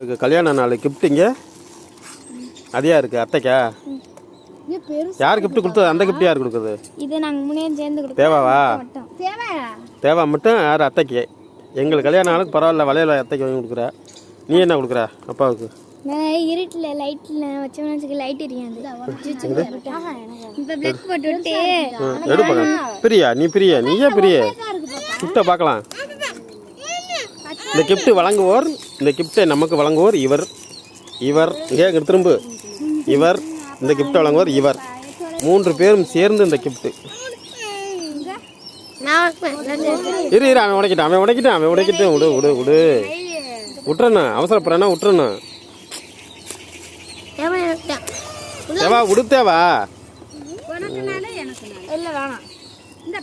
இதுக்கு கல்யாண நாள் கிஃப்ட் இங்கே? அதையா இருக்கு அத்தைக்கா? யார் கிஃப்ட் கொடுத்தது? அந்த கிஃப்ட் யார் கொடுக்குறது இது நாங்க முன்னே சேர்ந்து கொடுத்தோம் தேவாவா? தேவா? மட்டும் யார் அத்தைக்கு? எங்களுக்கு கல்யாண நாளுக்கு பரவாயில்ல வளையல அத்தைக்கு வாங்கி கொடுக்குற. நீ என்ன கொடுக்குற அப்பாவுக்கு? நான் இருட்டில் லைட்டில் வச்சோம்னு வச்சுக்க லைட் எரியாது. இப்போ பிளக் போட்டு விட்டு ம், எடுப்பாங்க பிரியா நீ பிரியா நீயே பிரிய. கிஃப்டை பார்க்கலாம். இந்த gift வழங்குவோர் இந்த கிஃப்டை நமக்கு வழங்குவோர் இவர். இவர் இங்கே திரும்ப. இவர் இந்த gift வழங்குவோர் இவர். மூன்று பேரும் சேர்ந்து இந்த gift. இரு இரு அவன் உடைக்கிட்டான் அவன் உடைக்கிட்டான் அவன் உடைக்கிட்டான் விடு விடு விடு. விட்டுறண்ணா அவசரப்படுறேன்னா விட்டுறண்ணா தேவா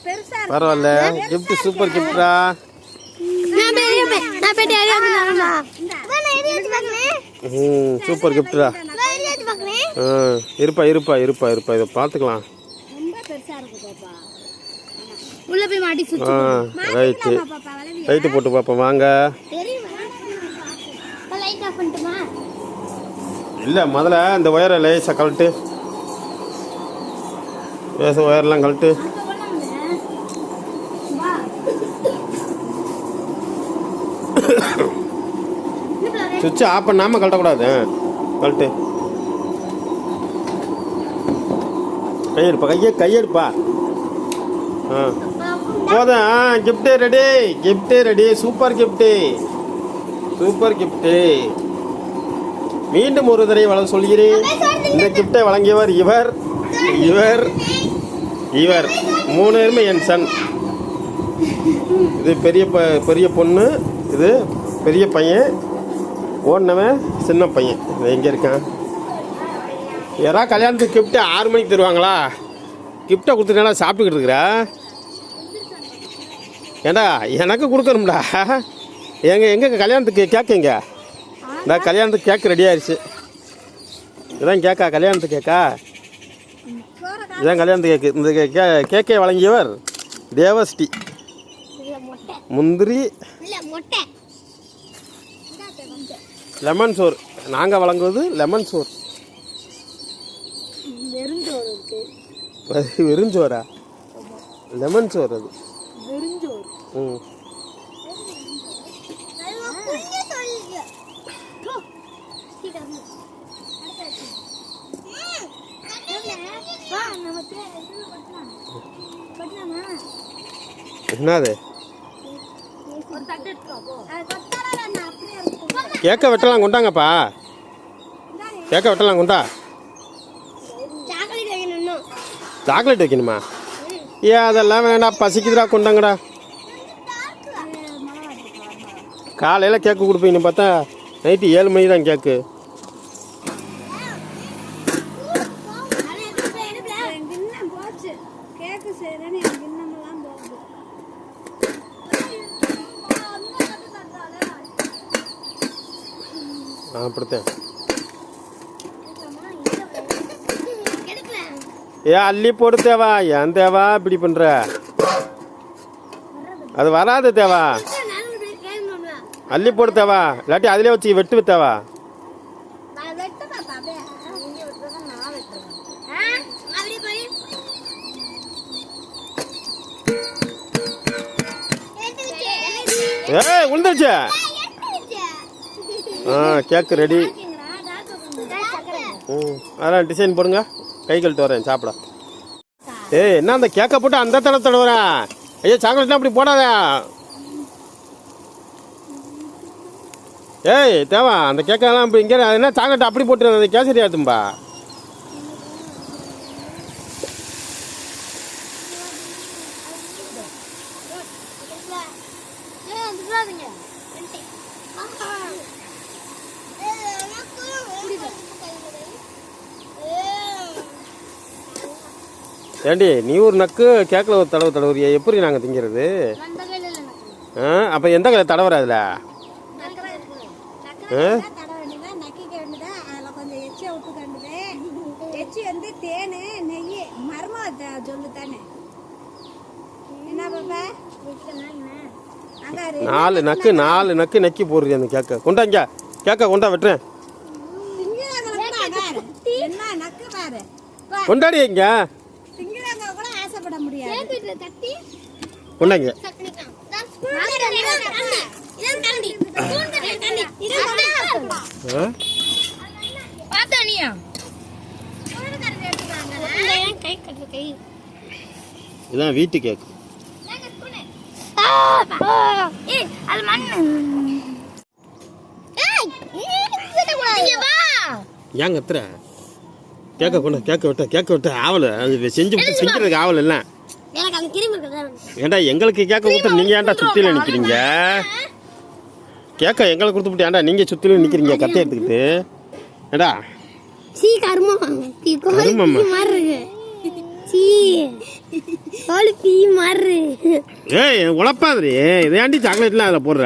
பெருசா பரவாயில்ல. gift சூப்பர் கிஃப்டா பெரிய பை- நான் பெரிய ஐடியா ம் சூப்பர் கிஃப்டா ஆ இருப்பா இருப்பா இருப்பா இருப்பா. இதை பார்த்துக்கலாம். ரொம்ப பெருசா இருக்கு பாப்பா உள்ள போய் மாட்டி சுத்தி ஆ ரைட்டு பாப்பா லைட்டு போட்டு பார்ப்போம். வாங்க. லைட் ஆஃப் பண்ணட்டுமா இல்லை முதல்ல இந்த ஒயரை லேசாக கழட்டு. லேச ஒயர்லாம் கழட்டு. சுவிட்சை ஆஃப் பண்ணாமல் கழட்டக்கூடாது. கழட்டு. கையெடுப்பா கையை கையெடுப்பா. ஆ. போதும். ஆ gift ready gift ready super gift super gift மீண்டும் ஒரு தடவை வளர சொல்கிறேன். இந்த கிஃப்டை வழங்கியவர் இவர். இவர். இவர். மூணு பேருமே என் சன் இது பெரிய ப பெரிய பொண்ணு. இது பெரிய பையன். ஓடினவன் சின்ன பையன். எங்கே இருக்கான்? யாராவது கல்யாணத்துக்கு கிஃப்ட்டு ஆறு மணிக்கு தருவாங்களா? கிஃப்டை கொடுத்துட்டா சாப்பிட்டுக்கிட்டு இருக்கிற? ஏண்டா எனக்கு கொடுக்கணும்டா. எங்க எங்க கல்யாணத்துக்கு கேட்குங்க இந்த கல்யாணத்துக்கு கேக் ரெடி ஆயிடுச்சு இதான் கேக்கா கல்யாணத்துக்கு கேக்கா இதான் கல்யாணத்துக்கு கேக்கு இந்த கே- கேக்கை வழங்கியவர் தேவஸ்ரீ. முந்திரி லெமன் சோறு. நாங்கள் வழங்குவது லெமன் சோறு. அது வெறுஞ்சோறா? லெமன் சோறு அது. ம். என்னது? கேக்கை வெட்டலாம் கொண்டாங்கப்பா. கேக்கை வெட்டலாம் கொண்டா. சாக்லேட் வைக்கணுமா ஏன் அதெல்லாம் வேண்டாம் பசிக்குதுடா கொண்டாங்கடா. காலையில் கேக்கு கொடுப்பீங்கன்னு பார்த்தா நைட்டு ஏழு மணி தான் கேக்கு கேக்கு செய்யறேன்னு எனக்கு இன்னமெல்லாம் போகுது ஆ ஏ அள்ளி போடு தேவா. ஏன் தேவா இப்படி பண்ணுற அது வராது தேவா. அள்ளி போடு தேவா. இல்லாட்டி அதிலே வச்சு வெட்டு தேவா. ஏய் உளுந்துருச்சு. ஆ கேக்கு ரெடி ம் அதெல்லாம் டிசைன் போடுங்க. கை கழுத்து வரேன் சாப்பிட. ஏய் என்ன அந்த கேக்கை போட்டு அந்த தடவை தடவுறேன் ஐயோ சாக்லேட்லாம் அப்படி போடாத. ஏய் தேவா அந்த கேக்கெல்லாம் இப்போ இங்கே என்ன சாக்லேட் அப்படி போட்டு அந்த கேசரி ஆத்தும்பா ஏண்டி நீ ஒரு நக்கு கேக்கில் ஒரு தடவை தடவுறியா எப்படி நாங்கள் திங்கிறது? ஆ அப்போ எந்த கலை தடவுற அதில் நாலு நக்கு நாலு நக்கு நக்கி போடுறியா அந்த கேக்க? கொண்டாங்க கேக்க கொண்டா வெட்டுறேன். கொண்டாடி இங்க. கொண்டாங்க இதான் வீட்டு கேக்கு. ஏன் கத்துற? கேக்க கொண்டு கேக்க விட்ட கேக்க விட்ட ஆவல அது செஞ்சு விட்டு திங்கிறதுக்கு ஆவல் இல்லை. ஏன்டா எங்களுக்கு கேக்க கொடுத்து நீங்க ஏன்டா சுத்தில நிக்கிறீங்க? கேக்க எங்களுக்கு கொடுத்துட்டு ஏன்டா நீங்க சுத்தில நிக்கிறீங்க கத்தை எடுத்துக்கிட்டு? ஏடா சீ கருமம். கருமமா? ஏய் உழப்பாதுரி இதையாண்டி சாக்லேட்லாம் அதில் போடுற?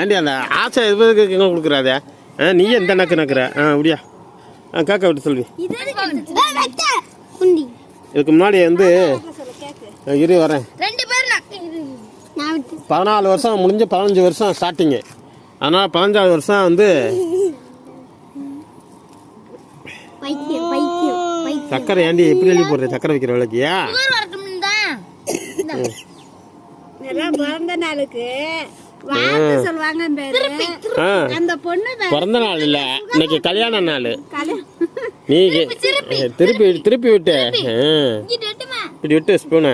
ஏண்டி அந்த ஆசை எதுக்கு கொடுக்குறாதே? ஆ நீயே இந்த நக்கு நக்குற? ஆ அப்படியா. ஆ கேக்க விட்டு சொல்வி. குண்டி இதுக்கு முன்னாடி வந்து இரு வரேன். ரெண்டு பேரும் நான் விட்டு. பதினாலு வருஷம் முடிஞ்சு பதினஞ்சு வருஷம் ஸ்டார்டிங்கு அதனால் பதினஞ்சாவது வருஷம் வந்து பைத்தியம் பைத்தியம் பைத்தியம் சக்கரை ஏண்டி எப்படி எழுதி போடுற சக்கரை வைக்கிற விளக்கியா பிறந்த நாளுக்கு சொல்லுவாங்க அந்த பொண்ணு பிறந்த நாள் இல்லை. இன்னைக்கு கல்யாண நாள். நீ திருப்பி திருப்பி விட்டு. இப்படி விட்டு ஸ்பூனு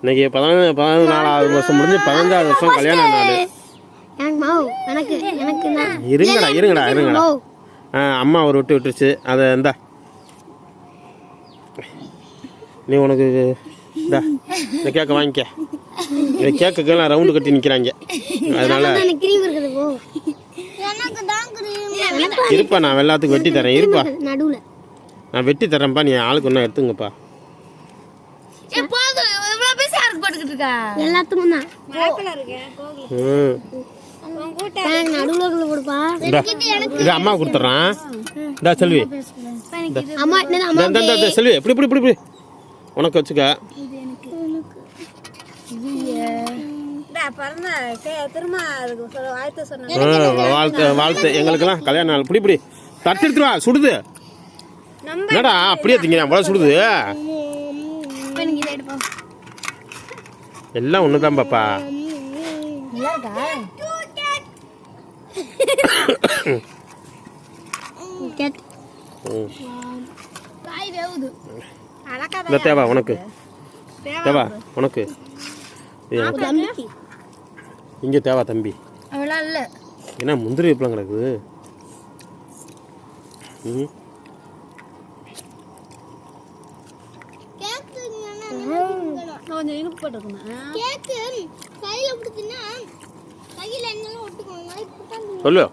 இன்னைக்கு பதினொன்று பதினாலாவது வருஷம் முடிஞ்சு பதினஞ்சாவது வருஷம் கல்யாண நாள். இருங்கடா இருங்கடா இருங்கடா. ஆ அம்மா ஒரு விட்டு விட்டுருச்சு. அதை இந்தா. நீ உனக்கு இந்தா. இந்த கேக்க வாங்கிக்க. இந்த கேக்குக்கெல்லாம் ரவுண்டு கட்டி நிற்கிறாங்க அதனால இருப்பா நான் எல்லாத்துக்கும் வெட்டி தரேன். இருப்பா. நடுவுல. நான் வெட்டி தரேன்ப்பா நீ ஆளுக்கு ஒன்றா எடுத்துங்கப்பா. எல்லாத்துக்கும் தான். நடுவுல கொடுப்பா. இது அம்மா கொடுத்துட்றான். இந்தா செல்வி. அம்மா செல்வி இப்படி இப்படி இப்படி இப்படி. உனக்கு வச்சுக்க இந்தா, பிறந்த திரும்ப வாழ்த்து சொன்னாங்க வாழ்த்து வாழ்த்து. எங்களுக்கெல்லாம் கல்யாண நாள். தட்டு எடுத்துட்டு வா சுடுது. நம்ம என்னடா அப்படியே திங்கிறேன் அவ்வளோ சுடுது. எல்லாம் ஒன்று தான் பாப்பா தேவா உனக்கு. தேவா. உனக்கு. தம்பிக்கு இங்கே தேவா தம்பி. அவ்வளோ இல்ல. என்ன முந்திரி வைப்பலாம் கிடக்குது? ம் கொஞ்சம் இனிப்பு சொல்லு.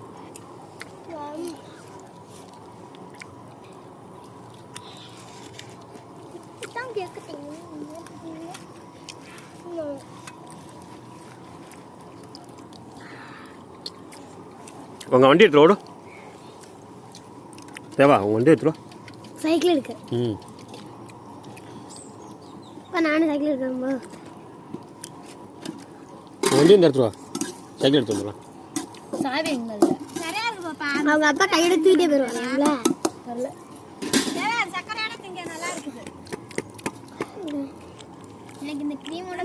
உங்கள் வண்டி எடுத்துரு ஓடு. தேவா உங்கள் வண்டி எடுத்துரு சைக்கிள் இருக்கு. ம். இப்போ நானும் சைக்கிள் இருக்கேன்பா உங்கள் வண்டி இந்த எடுத்துரு வா. சைக்கிள் எடுத்து வந்துடலாம். சாவி எங்க சரியா இருக்கு பாப்பா. அவங்க அப்பா கையில தூக்கிட்டே சக்கரையான திங்க நல்லா இருக்குது. எனக்கு இந்த க்ரீமோட